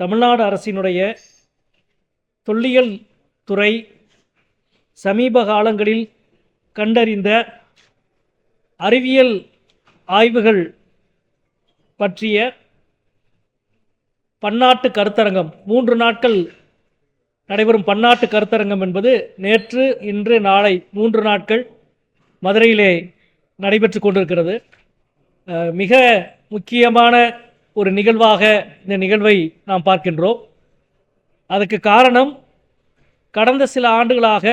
தமிழ்நாடு அரசினுடைய தொல்லியல் துறை சமீப காலங்களில் கண்டறிந்த அறிவியல் ஆய்வுகள் பற்றிய பன்னாட்டு கருத்தரங்கம். மூன்று நாட்கள் நடைபெறும் பன்னாட்டு கருத்தரங்கம் என்பது நேற்று இன்று நாளை மூன்று நாட்கள் மதுரையிலே நடைபெற்று கொண்டிருக்கிறது. மிக முக்கியமான ஒரு நிகழ்வாக இந்த நிகழ்வை நாம் பார்க்கின்றோம். அதுக்கு காரணம் கடந்த சில ஆண்டுகளாக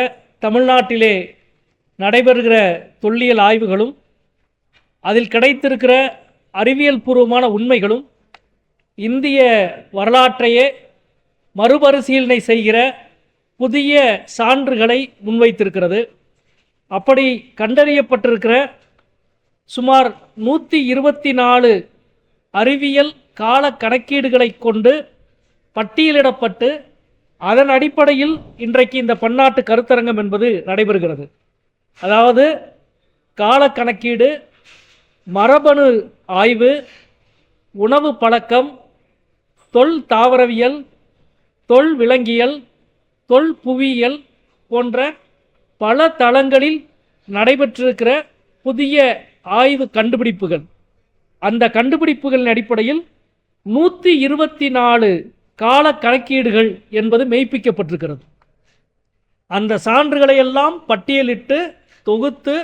தமிழ்நாட்டிலே நடைபெறுகிற தொல்லியல் ஆய்வுகளும் அதில் கிடைத்திருக்கிற அறிவியல் பூர்வமான உண்மைகளும் இந்திய வரலாற்றையே மறுபரிசீலனை செய்கிற புதிய சான்றுகளை முன்வைத்திருக்கிறது. அப்படி கண்டறியப்பட்டிருக்கிற சுமார் நூற்றி இருபத்தி நாலு அறிவியல் கால கணக்கீடுகளை கொண்டு பட்டியலிடப்பட்டு அதன் அடிப்படையில் இன்றைக்கு இந்த பன்னாட்டு கருத்தரங்கம் என்பது நடைபெறுகிறது. அதாவது கால கணக்கீடு மரபணு ஆய்வு உணவு பழக்கம் தொல் தாவரவியல் தொல் விலங்கியல் தொல் புவியியல் போன்ற பல தளங்களில் நடைபெற்றிருக்கிற புதிய ஆய்வு கண்டுபிடிப்புகள். அந்த கண்டுபிடிப்புகளின் அடிப்படையில் நூற்றி இருபத்தி நாலு கால கணக்கீடுகள் என்பது மெய்ப்பிக்கப்பட்டிருக்கிறது. அந்த சான்றுகளை எல்லாம் பட்டியலிட்டு தொகுத்து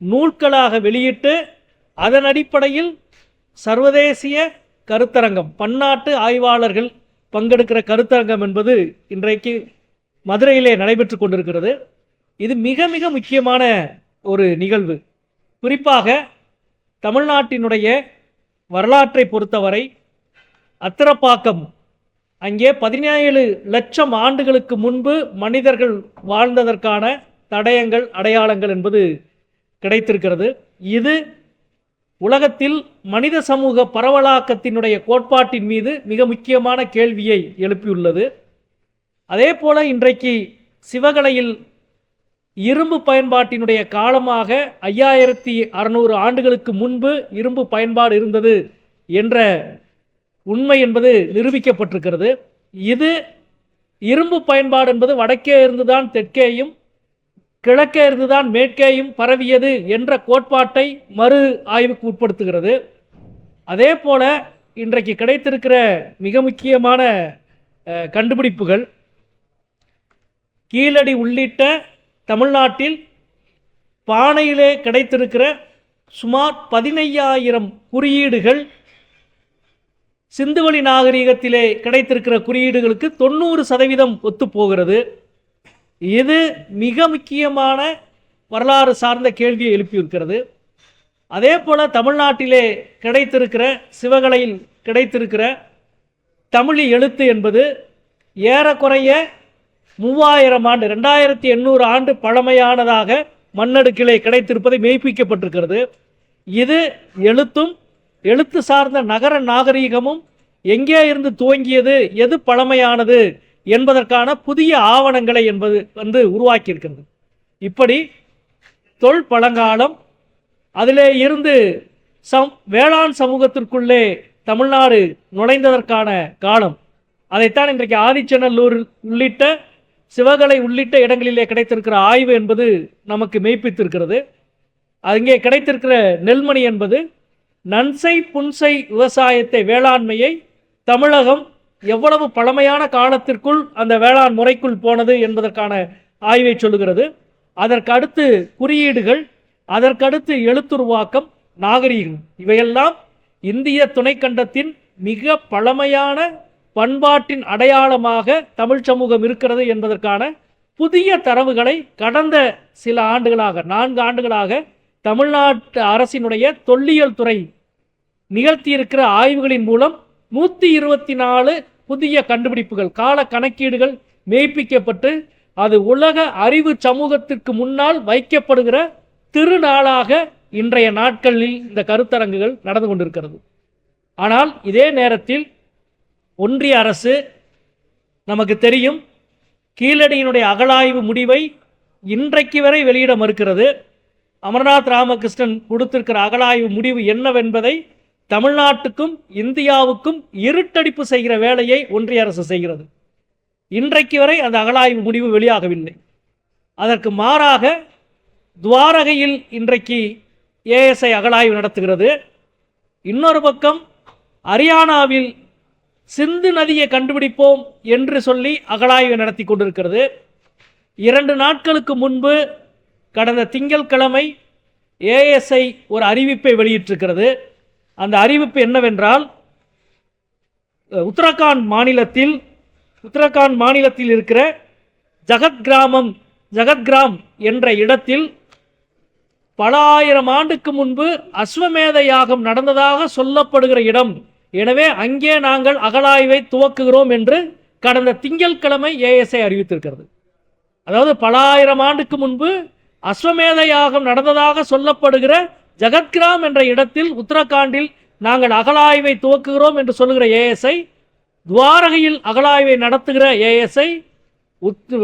நூல்களாக வெளியிட்டு அதன் அடிப்படையில் சர்வதேசிய கருத்தரங்கம் பன்னாட்டு ஆய்வாளர்கள் பங்கெடுக்கிற கருத்தரங்கம் என்பது இன்றைக்கு மதுரையிலே நடைபெற்று கொண்டிருக்கிறது. இது மிக மிக முக்கியமான ஒரு நிகழ்வு. குறிப்பாக தமிழ்நாட்டினுடைய வரலாற்றை பொறுத்தவரை அத்திரப்பாக்கம். அங்கே பதினேழு லட்சம் ஆண்டுகளுக்கு முன்பு மனிதர்கள் வாழ்ந்ததற்கான தடயங்கள் அடையாளங்கள் என்பது கிடைத்திருக்கிறது. இது உலகத்தில் மனித சமூக பரவலாக்கத்தினுடைய கோட்பாட்டின் மீது மிக முக்கியமான கேள்வியை எழுப்பியுள்ளது. அதே போல இன்றைக்கு சிவகலையில் இரும்பு பயன்பாட்டினுடைய காலமாக ஐயாயிரத்தி அறநூறு ஆண்டுகளுக்கு முன்பு இரும்பு பயன்பாடு இருந்தது என்ற உண்மை என்பது நிரூபிக்கப்பட்டிருக்கிறது. இது இரும்பு பயன்பாடு என்பது வடக்கே இருந்துதான் தெற்கேயும் கிழக்கே இருந்துதான் மேற்கேயும் பரவியது என்ற கோட்பாட்டை மறு ஆய்வுக்கு உட்படுத்துகிறது. அதே போல இன்றைக்கு கிடைத்திருக்கிற மிக முக்கியமான கண்டுபிடிப்புகள் கீழடி உள்ளிட்ட தமிழ்நாட்டில் பானையிலே கிடைத்திருக்கிற சுமார் பதினையாயிரம் குறியீடுகள் சிந்துவெளி நாகரிகத்திலே கிடைத்திருக்கிற குறியீடுகளுக்கு தொண்ணூறு சதவீதம் ஒத்துப்போகிறது. இது மிக முக்கியமான வரலாறு சார்ந்த கேள்வியை எழுப்பியிருக்கிறது. அதே போல் தமிழ்நாட்டிலே கிடைத்திருக்கிற சிவகலையில் கிடைத்திருக்கிற தமிழ் எழுத்து என்பது ஏறக்குறைய மூவாயிரம் ஆண்டு ரெண்டாயிரத்தி எண்ணூறு ஆண்டு பழமையானதாக மண்ணடுக்கிலே கிடைத்திருப்பதை மெய்ப்பிக்கப்பட்டிருக்கிறது. இது எழுத்தும் எழுத்து சார்ந்த நகர நாகரீகமும் எங்கே இருந்து துவங்கியது எது பழமையானது என்பதற்கான புதிய ஆவணங்களை என்பது வந்து உருவாக்கியிருக்கிறது. இப்படி தொல் பழங்காலம் அதிலே இருந்து சம் வேளாண் சமூகத்திற்குள்ளே தமிழ்நாடு நுழைந்ததற்கான காலம். அதைத்தான் இன்றைக்கு ஆதிச்சநல்லூர் உள்ளிட்ட சிவகலை உள்ளிட்ட இடங்களிலே கிடைத்திருக்கிற ஆய்வு என்பது நமக்கு மெய்ப்பித்திருக்கிறது. அங்கே கிடைத்திருக்கிற நெல்மணி என்பது நன்சை புன்சை விவசாயத்தை வேளாண்மையை தமிழகம் எவ்வளவு பழமையான காலத்திற்குள் அந்த வேளாண் முறைக்குள் போனது என்பதற்கான ஆய்வை சொல்லுகிறது. அதற்கடுத்து குறியீடுகள் அதற்கடுத்து எழுத்துருவாக்கம் நாகரீகம் இவையெல்லாம் இந்திய துணைக்கண்டத்தின் மிக பழமையான பண்பாட்டின் அடையாளமாக தமிழ் சமூகம் இருக்கிறது என்பதற்கான புதிய தரவுகளை கடந்த சில ஆண்டுகளாக நான்கு ஆண்டுகளாக தமிழ்நாட்டு அரசினுடைய தொல்லியல் துறை நிகழ்த்தியிருக்கிற ஆய்வுகளின் மூலம் நூற்றி இருபத்தி நாலு புதிய கண்டுபிடிப்புகள் கால கணக்கீடுகள் மெய்ப்பிக்கப்பட்டு அது உலக அறிவு சமூகத்திற்கு முன்னால் வைக்கப்படுகிற திருநாளாக இன்றைய நாட்களில் இந்த கருத்தரங்குகள் நடந்து கொண்டிருக்கிறது. ஆனால் இதே நேரத்தில் ஒன்றிய அரசு நமக்கு தெரியும் கீழடியினுடைய அகழாய்வு முடிவை இன்றைக்கு வரை வெளியிட மறுக்கிறது. அமர்நாத் ராமகிருஷ்ணன் கொடுத்திருக்கிற அகலாய்வு முடிவு என்னவென்பதை தமிழ்நாட்டுக்கும் இந்தியாவுக்கும் இருட்டடிப்பு செய்கிற வேலையை ஒன்றிய அரசு செய்கிறது. இன்றைக்கு வரை அந்த அகலாய்வு முடிவு வெளியாகவில்லை. அதற்கு மாறாக துவாரகையில் இன்றைக்கு ஏஎஸ்ஐ அகழாய்வு நடத்துகிறது. இன்னொரு பக்கம் ஹரியானாவில் சிந்து நதியை கண்டுபிடிப்போம் என்று சொல்லி அகழாய்வு நடத்தி கொண்டிருக்கிறது. இரண்டு நாட்களுக்கு முன்பு கடந்த திங்கட்கிழமை ஏஎஸ்ஐ ஒரு அறிவிப்பை வெளியிட்டிருக்கிறது. அந்த அறிவிப்பு என்னவென்றால் உத்தரகாண்ட் மாநிலத்தில் உத்தரகாண்ட் மாநிலத்தில் இருக்கிற ஜகத் கிராமம் ஜகத்கிராம் என்ற இடத்தில் பல ஆயிரம் ஆண்டுக்கு முன்பு அஸ்வமேத யாகம் நடந்ததாக சொல்லப்படுகிற இடம். எனவே அங்கே நாங்கள் அகழாய்வை துவக்குகிறோம் என்று கடந்த திங்கட்கிழமை ஏஎஸ்ஐ அறிவித்திருக்கிறது. அதாவது பல ஆயிரம் ஆண்டுக்கு முன்பு அஸ்வமேத யாகம் நடந்ததாக சொல்லப்படுகிற ஜகத்கிராம் என்ற இடத்தில் உத்தரகாண்டில் நாங்கள் அகலாய்வை துவக்குகிறோம் என்று சொல்லுகிற ஏஎஸ்ஐ துவாரகையில் அகலாய்வை நடத்துகிற ஏஎஸ்ஐ உத்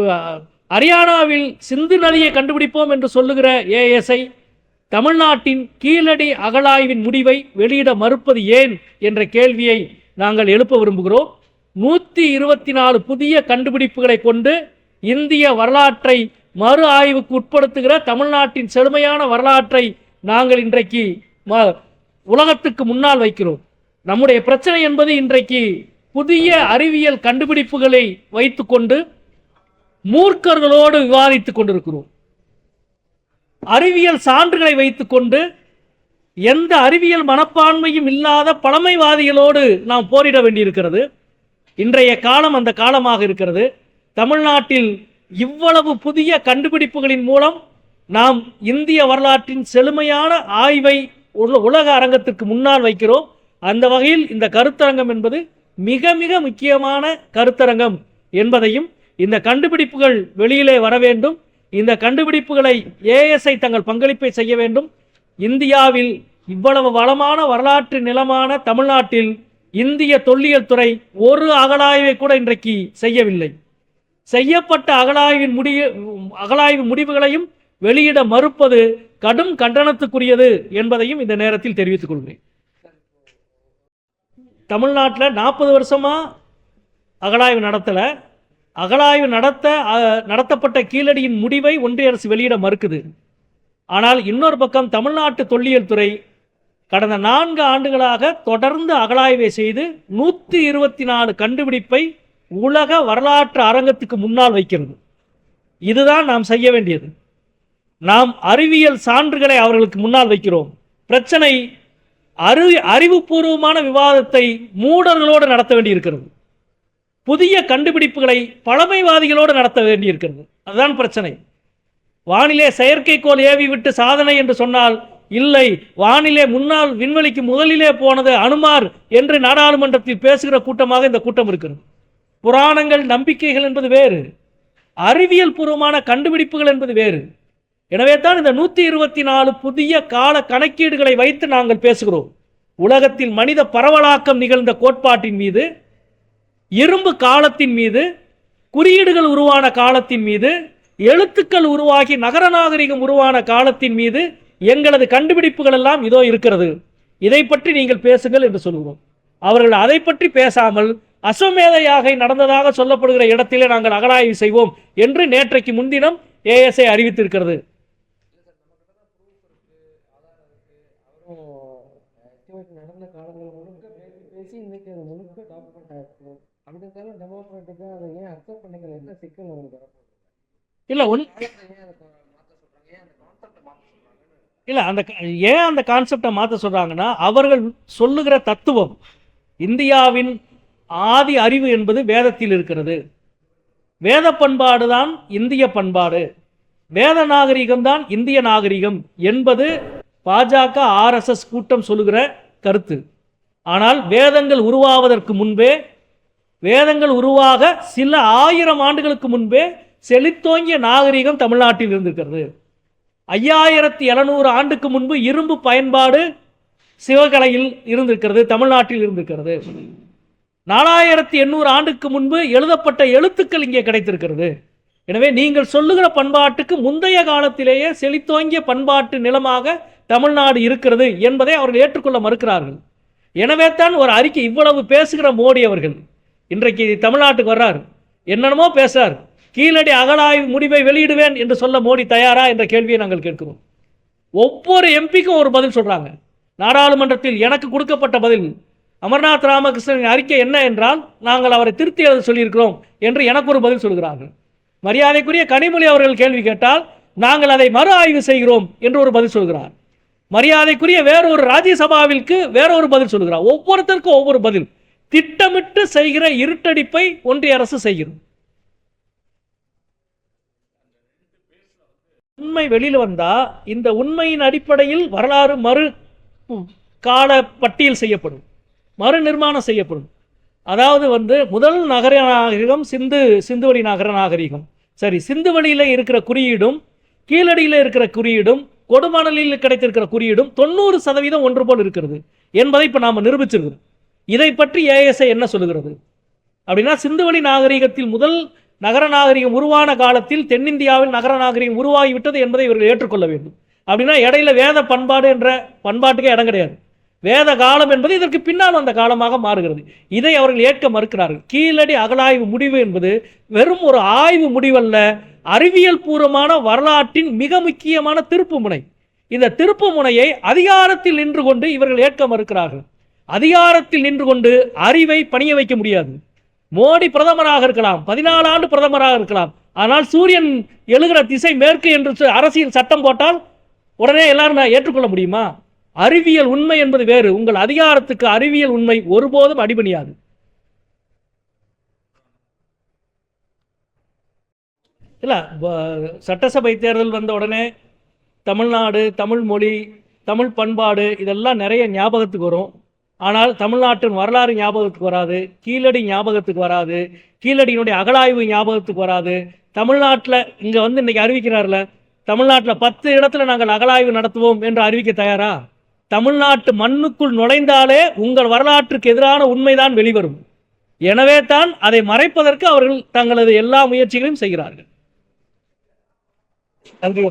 ஹரியானாவில் சிந்து நதியை கண்டுபிடிப்போம் என்று சொல்லுகிற ஏஎஸ்ஐ தமிழ்நாட்டின் கீழடி அகழாய்வின் முடிவை வெளியிட மறுப்பது ஏன் என்ற கேள்வியை நாங்கள் எழுப்ப விரும்புகிறோம். நூற்றி இருபத்தி நாலு புதிய கண்டுபிடிப்புகளை கொண்டு இந்திய வரலாற்றை மறு ஆய்வுக்கு உட்படுத்துகிற தமிழ்நாட்டின் செழுமையான வரலாற்றை நாங்கள் இன்றைக்கு ம- உலகத்துக்கு முன்னால் வைக்கிறோம். நம்முடைய பிரச்சனை என்பது இன்றைக்கு புதிய அறிவியல் கண்டுபிடிப்புகளை வைத்துக்கொண்டு மூர்க்கர்களோடு விவாதித்துக் கொண்டிருக்கிறோம். அறிவியல் சான்றுகளை வைத்துக்கொண்டு எந்த அறிவியல் மனப்பான்மையும் இல்லாத பழமைவாதிகளோடு நாம் போரிட வேண்டியிருக்கிறது. இன்றைய காலம் அந்த காலமாக இருக்கிறது. தமிழ்நாட்டில் இவ்வளவு புதிய கண்டுபிடிப்புகளின் மூலம் நாம் இந்திய வரலாற்றின் செழுமையான ஆய்வை உலக அரங்கத்திற்கு முன்னால் வைக்கிறோம். அந்த வகையில் இந்த கருத்தரங்கம் என்பது மிக மிக முக்கியமான கருத்தரங்கம் என்பதையும் இந்த கண்டுபிடிப்புகள் வெளியிலே வர வேண்டும். இந்த கண்டுபிடிப்புகளை ஏஎஸ்ஐ தங்கள் பங்களிப்பை செய்ய வேண்டும். இந்தியாவில் இவ்வளவு வளமான வரலாற்று நிலமான தமிழ்நாட்டில் இந்திய தொல்லியல் துறை ஒரு அகழாய்வை கூட இன்றைக்கு செய்யவில்லை. செய்யப்பட்ட அகலாய்வின் முடிய அகலாய்வு முடிவுகளையும் வெளியிட மறுப்பது கடும் கண்டனத்துக்குரியது என்பதையும் இந்த நேரத்தில் தெரிவித்துக் கொள்கிறேன். தமிழ்நாட்டில் நாற்பது வருஷமாக அகழாய்வு நடத்தலை. அகழாய்வு நடத்த நடத்தப்பட்ட கீழடியின் முடிவை ஒன்றிய அரசு வெளியிட மறுக்குது. ஆனால் இன்னொரு பக்கம் தமிழ்நாட்டு தொல்லியல் துறை கடந்த நான்கு ஆண்டுகளாக தொடர்ந்து அகழாய்வை செய்து நூற்றி இருபத்தி நாலு கண்டுபிடிப்பை உலக வரலாற்று அரங்கத்துக்கு முன்னால் வைக்கிறது. இதுதான் நாம் செய்ய வேண்டியது. நாம் அறிவியல் சான்றுகளை அவர்களுக்கு முன்னால் வைக்கிறோம். பிரச்சனை அறிவி அறிவுபூர்வமான விவாதத்தை மூடர்களோடு நடத்த வேண்டியிருக்கிறது. புதிய கண்டுபிடிப்புகளை பழமைவாதிகளோடு நடத்த வேண்டியிருக்கிறது. அதுதான் பிரச்சனை. வானிலே செயற்கைக்கோள் ஏவி விட்டு சாதனை என்று சொன்னால் இல்லை வானிலே முன்னால் விண்வெளிக்கு முதலிலே போனது அனுமார் என்று நாடாளுமன்றத்தில் பேசுகிற கூட்டமாக இந்த கூட்டம் இருக்கிறது. புராணங்கள் நம்பிக்கைகள் என்பது வேறு. அறிவியல் பூர்வமான கண்டுபிடிப்புகள் என்பது வேறு. எனவே தான் இந்த நூற்றி இருபத்தி நாலு புதிய கால கணக்கீடுகளை வைத்து நாங்கள் பேசுகிறோம். உலகத்தில் மனித பரவலாக்கம் நிகழ்ந்த கோட்பாட்டின் மீது இரும்பு காலத்தின் மீது குறியீடுகள் உருவான காலத்தின் மீது எழுத்துக்கள் உருவாகி நகர நாகரிகம் உருவான காலத்தின் மீது எங்களது கண்டுபிடிப்புகள் எல்லாம் இதோ இருக்கிறது. இதை பற்றி நீங்கள் பேசுங்கள் என்று சொல்லுவோம் அவர்கள் அதை பற்றி பேசாமல் அசுமேத நடந்ததாக சொல்லப்படுகிற இடத்திலே நாங்கள் அகலாய்வு செய்வோம் என்று நேற்றைக்கு முன்தினம் ஏஎஸ்ஐ அறிவித்திருக்கிறது. இல்லை ஒன் இல்லை அந்த ஏன் அந்த கான்செப்டை மாற்ற சொல்கிறாங்கன்னா அவர்கள் சொல்லுகிற தத்துவம் இந்தியாவின் ஆதி அறிவு என்பது வேதத்தில் இருக்கிறது. வேத பண்பாடு தான் இந்திய பண்பாடு. வேத நாகரிகம் தான் இந்திய நாகரிகம் என்பது பாஜக ஆர்எஸ்எஸ் கூட்டம் சொல்லுகிற கருத்து. ஆனால் வேதங்கள் உருவாவதற்கு முன்பே வேதங்கள் உருவாக சில ஆயிரம் ஆண்டுகளுக்கு முன்பே செழித்தோங்கிய நாகரிகம் தமிழ்நாட்டில் இருந்திருக்கிறது. ஐயாயிரத்தி எழுநூறு ஆண்டுக்கு முன்பு இரும்பு பயன்பாடு சிவகலையில் இருந்திருக்கிறது தமிழ்நாட்டில் இருந்திருக்கிறது. நாலாயிரத்தி எண்ணூறு ஆண்டுக்கு முன்பு எழுதப்பட்ட எழுத்துக்கள் இங்கே கிடைத்திருக்கிறது. எனவே நீங்கள் சொல்லுகிற பண்பாட்டுக்கு முந்தைய காலத்திலேயே செழித்தோங்கிய பண்பாட்டு நிலமாக தமிழ்நாடு இருக்கிறது என்பதை அவர்கள் ஏற்றுக்கொள்ள மறுக்கிறார்கள். எனவே தான் ஒரு அறிக்கை இவ்வளவு பேசுகிற மோடி அவர்கள். இன்றைக்கு தமிழ்நாட்டுக்கு வர்றார். என்னென்னமோ பேசுறார். கீழடி அகலாய்வு முடிவை வெளியிடுவேன் என்று சொல்ல மோடி தயாரா என்ற கேள்வியை நாங்கள் கேட்கிறோம். ஒவ்வொரு எம்பிக்கும் ஒரு பதில் சொல்றாங்க. நாடாளுமன்றத்தில் எனக்கு கொடுக்கப்பட்ட பதில் அமர்நாத் ராமகிருஷ்ணன் அறிக்கை என்ன என்றால் நாங்கள் அவரை திருத்தி எழுத சொல்லியிருக்கிறோம் என்று எனக்கு ஒரு பதில் சொல்கிறார்கள். மரியாதைக்குரிய கனிமொழி அவர்கள் கேள்வி கேட்டால் நாங்கள் அதை மறு ஆய்வு செய்கிறோம் என்று ஒரு பதில் சொல்கிறார். மரியாதைக்குரிய வேறொரு ராஜ்யசபாவிற்கு வேறொரு பதில் சொல்கிறார். ஒவ்வொருத்தருக்கும் ஒவ்வொரு பதில். திட்டமிட்டு செய்கிற இருட்டடிப்பை ஒன்றிய அரசு செய்கிறது. உண்மை வெளியில் வந்தா இந்த உண்மையின் அடிப்படையில் வரலாறு மறு கால பட்டியல் செய்யப்படும். மறு நிர்மாணம் செய்யப்படும். அதாவது வந்து முதல் நகர நாகரிகம் சிந்து சிந்துவெளி நகர நாகரிகம். சரி சிந்துவெளியில் இருக்கிற குறியீடும் கீழடியில் இருக்கிற குறியீடும் கொடுமணலில் கிடைத்திருக்கிற குறியீடும் தொண்ணூறு சதவீதம் ஒன்று போல் இருக்கிறது என்பதை இப்போ நாம் நிரூபிச்சிருக்கிறோம். இதை பற்றி ஏஎஸ்ஐ என்ன சொல்லுகிறது? அப்படின்னா சிந்துவெளி நாகரிகத்தில் முதல் நகர நாகரிகம் உருவான காலத்தில் தென்னிந்தியாவில் நகர நாகரிகம் உருவாகிவிட்டது என்பதை இவர்கள் ஏற்றுக்கொள்ள வேண்டும். அப்படின்னா இடையில வேத பண்பாடு என்ற பண்பாட்டுக்கே இடம் கிடையாது. வேத காலம் என்பது இதற்கு பின்னால் வந்த காலமாக மாறுகிறது. இதை அவர்கள் ஏற்க மறுக்கிறார்கள். கீழடி அகலாய்வு முடிவு என்பது வெறும் ஒரு ஆய்வு முடிவல்ல அறிவியல் பூர்வமான வரலாற்றின் மிக முக்கியமான திருப்பு முனை. இந்த திருப்பு முனையை அதிகாரத்தில் நின்று கொண்டு இவர்கள் ஏற்க மறுக்கிறார்கள். அதிகாரத்தில் நின்று கொண்டு அறிவை பணிய வைக்க முடியாது. மோடி பிரதமராக இருக்கலாம் பதினாலு ஆண்டு பிரதமராக இருக்கலாம். ஆனால் சூரியன் எழுகிற திசை மேற்கு என்று சொ- அரசியல் சட்டம் போட்டால் உடனே எல்லாரும் நான் ஏற்றுக்கொள்ள முடியுமா? அறிவியல் உண்மை என்பது வேறு. உங்கள் அதிகாரத்துக்கு அறிவியல் உண்மை ஒருபோதும் அடிபணியாது. இல்லை சட்டசபை தேர்தல் வந்த உடனே தமிழ்நாடு தமிழ் மொழி தமிழ் பண்பாடு இதெல்லாம் நிறைய ஞாபகத்துக்கு வரும். ஆனால் தமிழ்நாட்டின் வரலாறு ஞாபகத்துக்கு வராது. கீழடி ஞாபகத்துக்கு வராது. கீழடியினுடைய அகழாய்வு ஞாபகத்துக்கு வராது. தமிழ்நாட்டில் இங்கே வந்து இன்றைக்கி அறிவிக்கிறார்ல தமிழ்நாட்டில் பத்து இடத்துல நாங்கள் அகழாய்வு நடத்துவோம் என்று அறிவிக்க தயாரா? தமிழ்நாட்டு மண்ணுக்குள் நுழைந்தாலே உங்கள் வரலாற்றுக்கு எதிரான உண்மைதான் வெளிவரும். எனவே தான் அதை மறைப்பதற்கு அவர்கள் தங்களது எல்லா முயற்சிகளையும் செய்கிறார்கள். நன்றி.